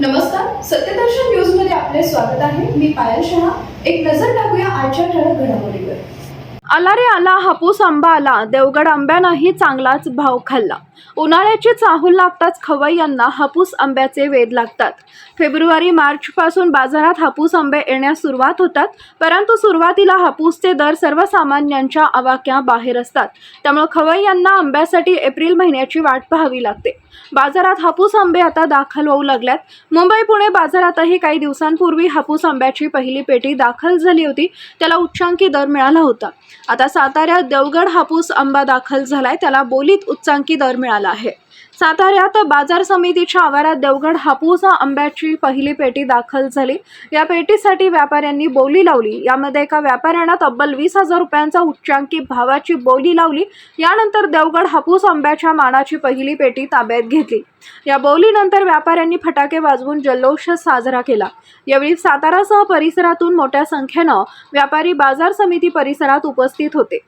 नमस्कार सत्यदर्शन न्यूजमध्ये आपले स्वागत आहे. मी पायल शहा. एक नजर टाकूया आजच्या ठळक घडामोडीवर. आला रे आला हापूस आंबा आला देवगड आंब्यानंही चांगलाच भाव खाल्ला. उन्हाळ्याची चाहूल लागताच खवय्यांना हापूस आंब्याचे वेध लागतात. फेब्रुवारी मार्चपासून बाजारात हापूस आंबे येण्यास सुरुवात होतात परंतु सुरुवातीला हापूसचे दर सर्वसामान्यांच्या आवाक्या बाहेर असतात. त्यामुळे खवय्यांना आंब्यासाठी एप्रिल महिन्याची वाट पाहावी लागते. बाजारात हापूस आंबे आता दाखल होऊ लागल्यात. मुंबई पुणे बाजारातही काही दिवसांपूर्वी हापूस आंब्याची पहिली पेटी दाखल झाली होती. त्याला उच्चांकी दर मिळाला होता. आता साताऱ्यात देवगड हापूस आंबा दाखल झालाय. त्याला बोलीत उच्चांकी दर मिळाला आहे. साताऱ्यात बाजार समितीच्या आवारात देवगड हापूस आंब्याची पहिली पेटी दाखल झाली. या पेटीसाठी व्यापाऱ्यांनी बोली लावली. यामध्ये एका व्यापाऱ्यानं तब्बल वीस हजार रुपयांचा उच्चांकी भावाची बोली लावली. यानंतर देवगड हापूस आंब्याच्या मानाची पहिली पेटी ताब्यात घेतली. या बोलीनंतर व्यापाऱ्यांनी फटाके वाजवून जल्लोष साजरा केला. यावेळी सातारासह परिसरातून मोठ्या संख्येनं व्यापारी बाजार समिती परिसरात उपस्थित होते.